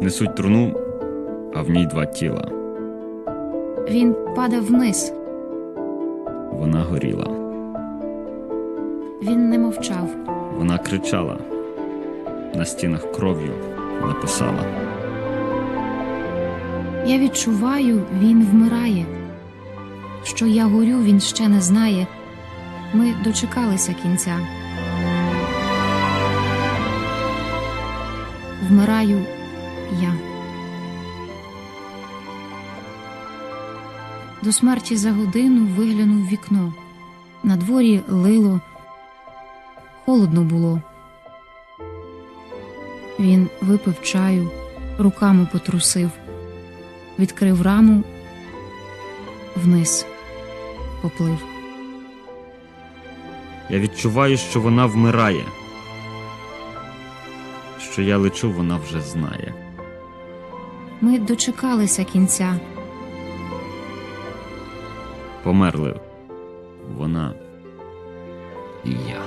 Несуть труну, а в ній два тіла. Він падав вниз. Вона горіла. Він не мовчав. Вона кричала. На стінах кров'ю написала. Я відчуваю, він вмирає. Що я горю, він ще не знає. Ми дочекалися кінця. Вмираю я. До смерті за годину виглянув вікно. На дворі лило, холодно було. Він випив чаю, руками потрусив відкрив раму, вниз поплив. Я відчуваю, що вона вмирає. Що я лечу, вона вже знає. Ми дочекалися кінця. Померли. Вона і я.